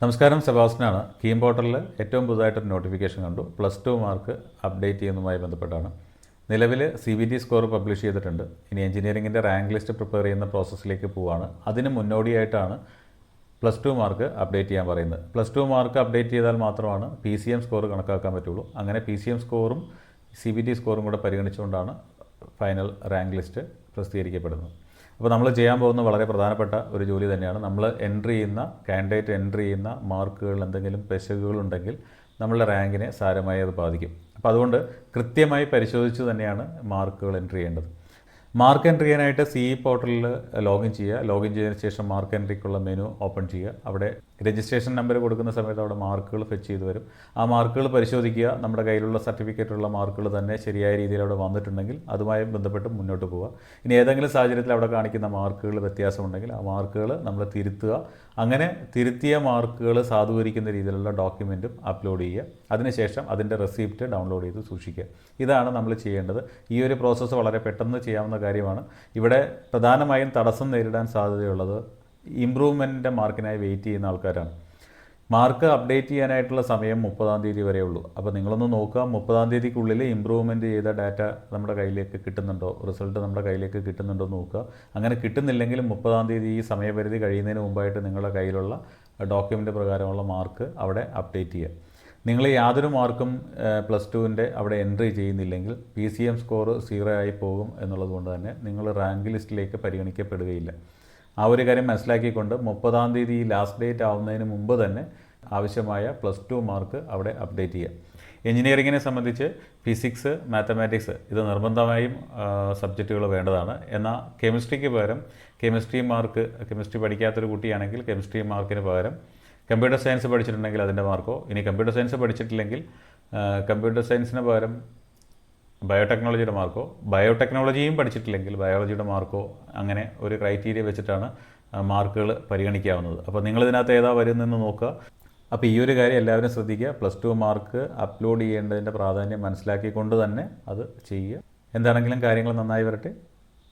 നമസ്കാരം സെബാസ്റ്റിനാണ് കീം പോർട്ടലിൽ ഏറ്റവും പുതുതായിട്ടൊരു നോട്ടിഫിക്കേഷൻ കണ്ടു. പ്ലസ് ടു മാർക്ക് അപ്ഡേറ്റ് ചെയ്യുന്നതുമായി ബന്ധപ്പെട്ടാണ്. നിലവിൽ C B T score publish ചെയ്തിട്ടുണ്ട്. ഇനി എഞ്ചിനീയറിംഗിന്റെ റാങ്ക് ലിസ്റ്റ് പ്രിപ്പയർ ചെയ്യുന്ന പ്രോസസ്സിലേക്ക് പോവുകയാണ് അതിന് മുന്നോടിയായിട്ടാണ് പ്ലസ് ടു മാർക്ക് അപ്ഡേറ്റ് ചെയ്യാൻ പറയുന്നത്. പ്ലസ് ടു മാർക്ക് അപ്ഡേറ്റ് ചെയ്താൽ മാത്രമാണ് പി സി എം സ്കോർ കണക്കാക്കാൻ പറ്റുള്ളൂ. അങ്ങനെ പി സി എം സ്കോറും സി ബി ടി സ്കോറും കൂടെ പരിഗണിച്ചുകൊണ്ടാണ് ഫൈനൽ റാങ്ക് ലിസ്റ്റ് പ്രസിദ്ധീകരിക്കപ്പെടുന്നത്. അപ്പോൾ നമ്മൾ ചെയ്യാൻ പോകുന്ന വളരെ പ്രധാനപ്പെട്ട ഒരു ജോലി തന്നെയാണ്. നമ്മൾ എൻട്രി ചെയ്യുന്ന കാൻഡിഡേറ്റ് എൻട്രി ചെയ്യുന്ന മാർക്കുകൾ എന്തെങ്കിലും പെശകുകളുണ്ടെങ്കിൽ നമ്മളുടെ റാങ്കിനെ സാരമായി അത് ബാധിക്കും. അപ്പോൾ അതുകൊണ്ട് കൃത്യമായി പരിശോധിച്ച് തന്നെയാണ് മാർക്കുകൾ എൻട്രി ചെയ്യേണ്ടത്. മാർക്ക് എൻട്രി ചെയ്യാനായിട്ട് സി ഇ പോർട്ടലിൽ ലോഗിൻ ചെയ്യുക. ലോഗിൻ ചെയ്തതിന് ശേഷം മാർക്ക് എൻട്രിക്കുള്ള മെനു ഓപ്പൺ ചെയ്യുക. അവിടെ രജിസ്ട്രേഷൻ നമ്പർ കൊടുക്കുന്ന സമയത്ത് അവിടെ മാർക്കുകൾ ഫെച്ച് ചെയ്ത് വരും. ആ മാർക്കുകൾ പരിശോധിക്കുക. നമ്മുടെ കയ്യിലുള്ള സർട്ടിഫിക്കറ്റുള്ള മാർക്കുകൾ തന്നെ ശരിയായ രീതിയിൽ അവിടെ വന്നിട്ടുണ്ടെങ്കിൽ അതുമായി ബന്ധപ്പെട്ട് മുന്നോട്ട് പോവുക. ഇനി ഏതെങ്കിലും സാഹചര്യത്തിൽ അവിടെ കാണിക്കുന്ന മാർക്കുകൾ വ്യത്യാസമുണ്ടെങ്കിൽ ആ മാർക്കുകൾ നമ്മൾ തിരുത്തുക. അങ്ങനെ തിരുത്തിയ മാർക്കുകൾ സാധൂകരിക്കുന്ന രീതിയിലുള്ള ഡോക്യുമെന്റും അപ്ലോഡ് ചെയ്യുക. അതിനുശേഷം അതിന്റെ റെസിപ്റ്റ് ഡൗൺലോഡ് ചെയ്ത് സൂക്ഷിക്കുക. ഇതാണ് നമ്മൾ ചെയ്യേണ്ടത്. ഈ ഒരു പ്രോസസ്സ് വളരെ പെട്ടെന്ന് ചെയ്യാവുന്ന കാര്യമാണ്. ഇവിടെ പ്രധാനമായും തടസ്സം നേരിടാൻ സാധ്യതയുള്ളത് ഇമ്പ്രൂവ്മെന്റിന്റെ മാർക്കിനായി വെയിറ്റ് ചെയ്യുന്ന ആൾക്കാരാണ്. മാർക്ക് അപ്ഡേറ്റ് ചെയ്യാനായിട്ടുള്ള സമയം മുപ്പതാം തീയതി വരെ ഉള്ളൂ. അപ്പോൾ നിങ്ങളൊന്ന് നോക്കുക മുപ്പതാം തീയതിക്കുള്ളിൽ ഇമ്പ്രൂവ്മെന്റ് ചെയ്ത ഡാറ്റ നമ്മുടെ കയ്യിലേക്ക് കിട്ടുന്നുണ്ടോ? റിസൾട്ട് നമ്മുടെ കയ്യിലേക്ക് കിട്ടുന്നുണ്ടോ എന്ന് നോക്കുക. അങ്ങനെ കിട്ടുന്നില്ലെങ്കിൽ മുപ്പതാം തീയതി ഈ സമയപരിധി കഴിയുന്നതിന് മുമ്പായിട്ട് നിങ്ങളുടെ കയ്യിലുള്ള ഡോക്യുമെന്റ് പ്രകാരമുള്ള മാർക്ക് അവിടെ അപ്ഡേറ്റ് ചെയ്യുക. നിങ്ങൾ യാതൊരു മാർക്കും പ്ലസ് ടുവിന്റെ അവിടെ എൻട്രി ചെയ്യുന്നില്ലെങ്കിൽ P C M score zero ആയി പോകും എന്നുള്ളത് കൊണ്ട് തന്നെ നിങ്ങൾ റാങ്ക് ലിസ്റ്റിലേക്ക് പരിഗണിക്കപ്പെടുകയില്ല. ആ ഒരു കാര്യം മനസ്സിലാക്കിക്കൊണ്ട് മുപ്പതാം തീയതി ലാസ്റ്റ് ഡേറ്റ് ആവുന്നതിന് മുമ്പ് തന്നെ ആവശ്യമായ പ്ലസ് ടു മാർക്ക് അവിടെ അപ്ഡേറ്റ് ചെയ്യുക എഞ്ചിനീയറിങ്ങിനെ സംബന്ധിച്ച് ഫിസിക്സ് മാത്തമാറ്റിക്സ് ഇത് നിർബന്ധമായും സബ്ജക്റ്റുകൾ വേണ്ടതാണ്. എന്നാൽ കെമിസ്ട്രിക്ക് പകരം കെമിസ്ട്രി മാർക്ക് കെമിസ്ട്രി പഠിക്കാത്തൊരു കുട്ടിയാണെങ്കിൽ കെമിസ്ട്രി മാർക്കിന് പകരം കമ്പ്യൂട്ടർ സയൻസ് പഠിച്ചിട്ടുണ്ടെങ്കിൽ അതിന്റെ മാർക്കോ ഇനി കമ്പ്യൂട്ടർ സയൻസ് പഠിച്ചിട്ടില്ലെങ്കിൽ കമ്പ്യൂട്ടർ സയൻസിന് പകരം ബയോടെക്നോളജിയുടെ മാർക്കോ? ബയോടെക്നോളജിയും പഠിച്ചിട്ടില്ലെങ്കിൽ ബയോളജിയുടെ മാർക്കോ അങ്ങനെ ഒരു ക്രൈറ്റീരിയ വെച്ചിട്ടാണ് മാർക്കുകൾ പരിഗണിക്കാവുന്നത്. അപ്പോൾ നിങ്ങളിതിനകത്ത് ഏതാ വരുന്നതെന്ന് നോക്കുക. അപ്പോൾ ഈ ഒരു കാര്യം എല്ലാവരും ശ്രദ്ധിക്കുക. പ്ലസ് ടു മാർക്ക് അപ്ലോഡ് ചെയ്യേണ്ടതിന്റെ പ്രാധാന്യം മനസ്സിലാക്കിക്കൊണ്ട് തന്നെ അത് ചെയ്യുക. എന്താണെങ്കിലും കാര്യങ്ങൾ നന്നായി വരട്ടെ.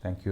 താങ്ക്